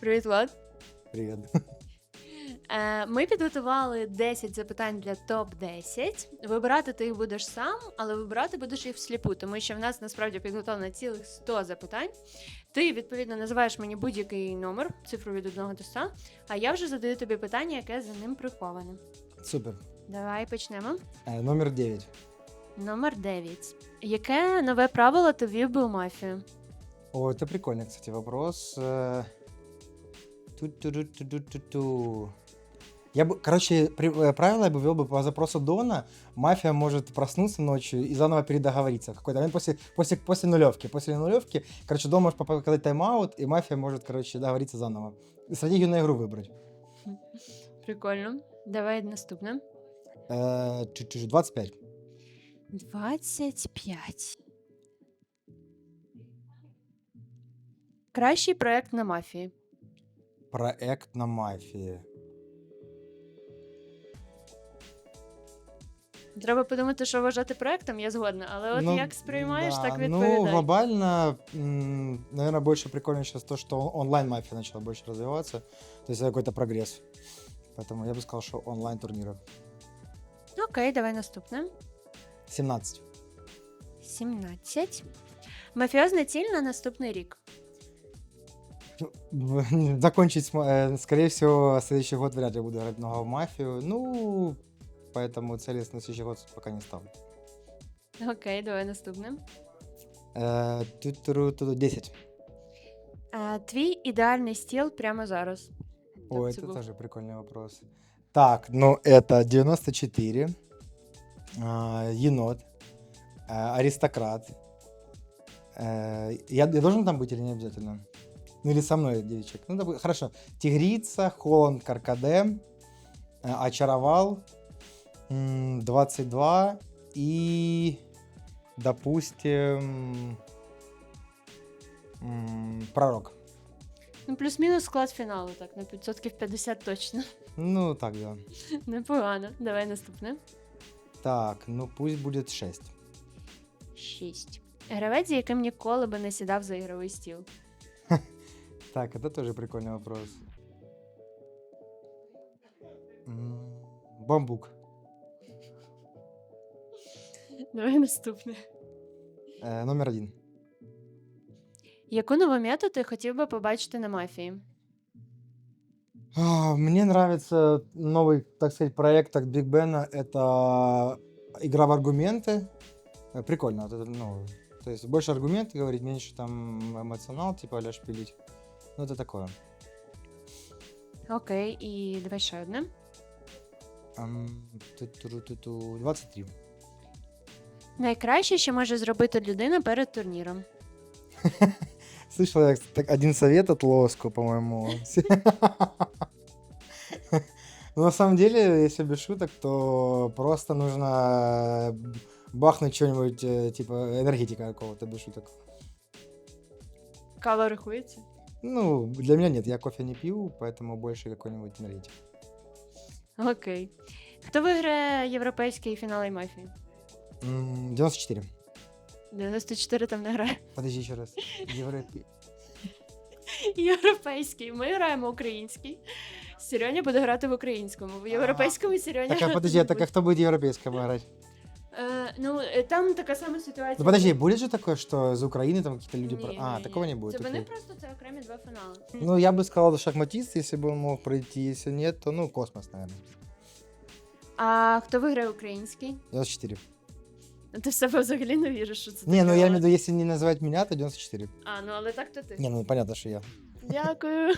Привіт, Влад. Привет. Е, Ми підготували 10 запитань для топ-10. Вибирати ти їх будеш сам, але вибирати будеш їх всліпу, тому що в нас насправді підготовлено цілих 100 запитань. Ти відповідно називаєш мені будь-який номер, цифру від 1 до 100, а я вже задаю тобі питання, яке за ним приховане. Супер. Давай почнемо. Э, номер 9. Номер 9. Яке нове правило ти ввів би у мафію? О, это прикольный, кстати, вопрос. Э, ту-ту-ру-ту-ду-ту-ту. Я бы, короче, при- э, правило я бы ввел бы по запросу Дона. Мафия может проснуться ночью и заново передоговориться. в Какой-то момент после, после, после нулевки. После нулевки, короче, Дон может показать тайм-аут, и мафия может, короче, договориться заново. И Стратегию на игру выбрать. Прикольно. Давай наступне. Э, чуть-чуть, 25. 25. Кращий проект на мафії. Проект на мафии. Треба подумати, що вважати проектом, я згодна. Але от Ну, як сприймаєш, да, так Ну, відповідай. глобально, наверное, больше прикольно сейчас то, что онлайн-мафия начала больше развиваться. То есть это какой-то прогресс. Поэтому я бы сказал, что онлайн-турниров. Окей, давай наступне. 17. 17. Мафіозна ціль на наступний рік. Закончить, с ма- э, скорее всего, следующий год вряд ли буду играть много в мафию. Ну, поэтому цели на следующий год пока не ставлю. Окей, давай наступне. Э, ту-ту-ру-ту-ду, 10. А, твій ідеальний стіл прямо зараз. О, Так, це это був. тоже прикольный вопрос. Так, ну это 94, а, енот, а, аристократ. Э, Я, я должен там быть или не обязательно? Ну или со мной девичек. Ну, допу- хорошо. Тигрица, Холланд, Каркаде, э, Очаровал, м, 22 и, допустим, Пророк. Ну, плюс-мінус склад фіналу, так, на відсотків 50 точно. Ну, так, да. Непогано. Давай наступне. Так, ну пусть будет 6. 6. Гравець, яким ніколи би не сідав за ігровий стіл. Так, это тоже прикольный вопрос. М, Бамбук. Давай наступне. Э, номер один. Яку нову мету ти хотів би побачити на мафії? А, Мне нравится новый, так сказать, проект от Биг Бена. Это игра в аргументы. Э, Прикольно. вот это, ну, то есть больше аргументы говорить, меньше там эмоционал, типа а пилить. Ну, это такое. Окей, і давай ще одне. Ам, ту-ту-ру-ту-ту, 23. Найкраще, що може зробити людина перед турніром. Слышал я так, один совет от Лоску, по-моему. Ну, на самом деле, если без шуток, то просто нужно э, бахнуть что-нибудь, э, типа энергетика какого-то, без шуток. Кава рахується? Ну, для меня нет, я кофе не пью, поэтому больше какой-нибудь энергетик. Окей. Хто виграє європейський фінал і мафії? М, 94. 94 там не грає. Подожди еще раз. Европе- Європейський. Ми граємо український. Сірьоня буде грати в українському. В європейському Сірьоня. Так, а подожди, а так а кто будет европейского играть? Е, ну, е, там така сама ситуація. Ну подожди, будет же такое, что из Украины там какие-то люди... про- Ні, А, ні, такого ні. не будет. Це вони окей. просто це окремі два фінали. Ну, я бы сказал, шахматист, если бы он мог пройти. Если нет, то, ну, космос, наверное. А хто виграє український? 94. Ну, Ти в себе взагалі не віриш, що це Не, таке, ну я имею в але- виду, если не называть меня, то 94. А, ну але так то ти. Не, ну понятно, что я. Дякую.